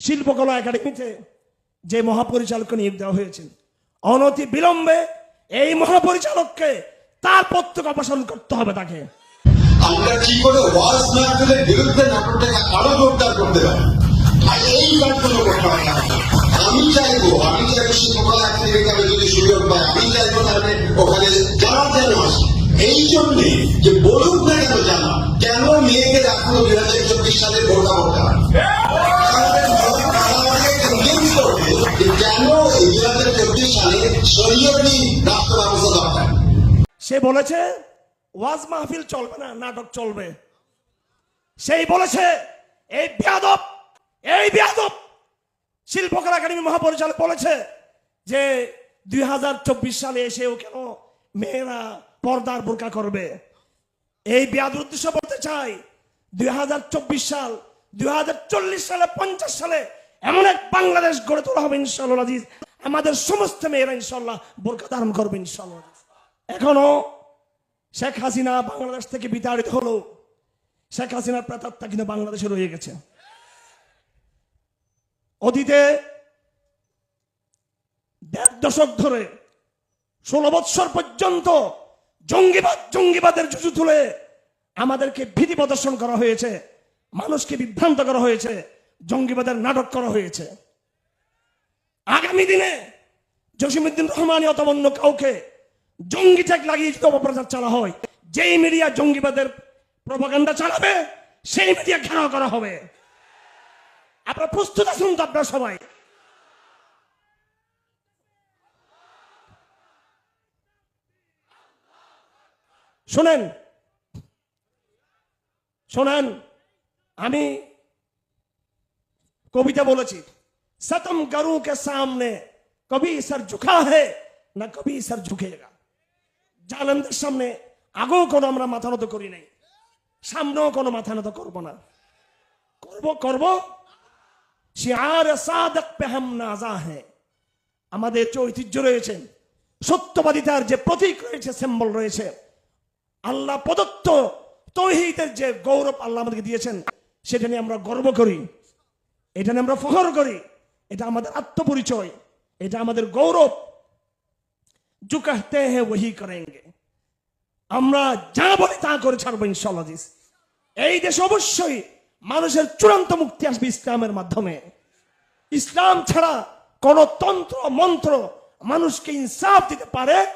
শিল্পকলা একাডেমিতে যে মহাপরিচালককে নিয়োগ দেওয়া হয়েছে, অনতি বিলম্বে এই মহাপরিচালককে তার পদ অপসারণ করতে হবে তাকে। আমরা কি করে ওয়াজ মাহফিলের বিরুদ্ধে নাটকটাকে আরও জোরদার করতে পারি? এই কাজগুলো করতে হয় না। আমি আমি শিল্পকলা একাডেমিকে আমি যদি সুযোগ পাই, আমি তাহলে ওখানে যারা যেন আসে। এই জন্যে যে বলুক না কেন জানা, কেন মেয়েকে রাখল দুই হাজার চব্বিশ সালে ভোটা করতে সে বলেছে, ওয়াজ মাহফিল চলবে না, নাটক চলবে। সেই বলেছে, এই বিয়াদব এই বিয়াদব, শিল্পকলা একাডেমি মহাপরিচালক বলেছে যে, দুই হাজার চব্বিশ সালে এসেও কেন মেয়েরা পর্দার বোরকা করবে? এই বিয়াদের উদ্দেশ্য বলতে চাই, দুই হাজার চব্বিশ সাল, দুই হাজার চল্লিশ সালে, পঞ্চাশ সালে এমন এক বাংলাদেশ গড়ে তোলা হবে ইনশাল্লাহ আমাদের সমস্ত মেয়েরা ইনশাল্লাহ বোরকা ধারণ করবে ইনশাল্লাহ এখনও শেখ হাসিনা বাংলাদেশ থেকে বিতাড়িত হলো। শেখ হাসিনার প্রেতাত্মা কিন্তু বাংলাদেশে রয়ে গেছে। অতীতে দেড় দশক ধরে ষোলো বৎসর পর্যন্ত জঙ্গিবাদ, জঙ্গিবাদের জুজু তুলে আমাদেরকে ভীতি প্রদর্শন করা হয়েছে। মানুষকে বিভ্রান্ত করা হয়েছে। জঙ্গিবাদের নাটক করা হয়েছে। আগামী দিনে জসিমুদ্দিন রহমানি অথবা অন্য কাউকে জঙ্গি ট্যাগ লাগিয়ে যদি অপপ্রচার চালা হয়, যেই মিডিয়া জঙ্গিবাদের প্রপাগান্ডা চালাবে, সেই মিডিয়া ঘেরাও করা হবে। আপনারা প্রস্তুত আছেন তো আপনারা সবাই? শোনেন শোনেন, আমি কবিতা বলেছি, সতম গরু কে সামনে কবি সর ঝুকা হে, না কবি স্যার ঝুকেগা। জালন্দের সামনে আগেও কোনো আমরা মাথা নত করি নাই, সামনেও কোনো মাথা নত করব না। করব করব? শিয়ার সাদক পেহাম নাজা হে। আমাদের যে ঐতিহ্য রয়েছে, সত্যবাদিতার যে প্রতীক রয়েছে সিম্বল রয়েছে, আল্লাহ প্রদত্ত তৈহিতের যে গৌরব আল্লাহ আমাদেরকে দিয়েছেন, সেটা নিয়ে আমরা গর্ব করি। এটা নিয়ে আমরা ফখর করি। এটা আমাদের আত্মপরিচয়। এটা আমাদের গৌরব। জুকাহতে হে ওহি করেঙ্গে। আমরা যা বলি তা করে ছাড়বো ইনশাল্লাহ এই দেশ অবশ্যই মানুষের চূড়ান্ত মুক্তি আসবে ইসলামের মাধ্যমে। ইসলাম ছাড়া কোন তন্ত্র, মন্ত্র মানুষকে ইনসাফ দিতে পারে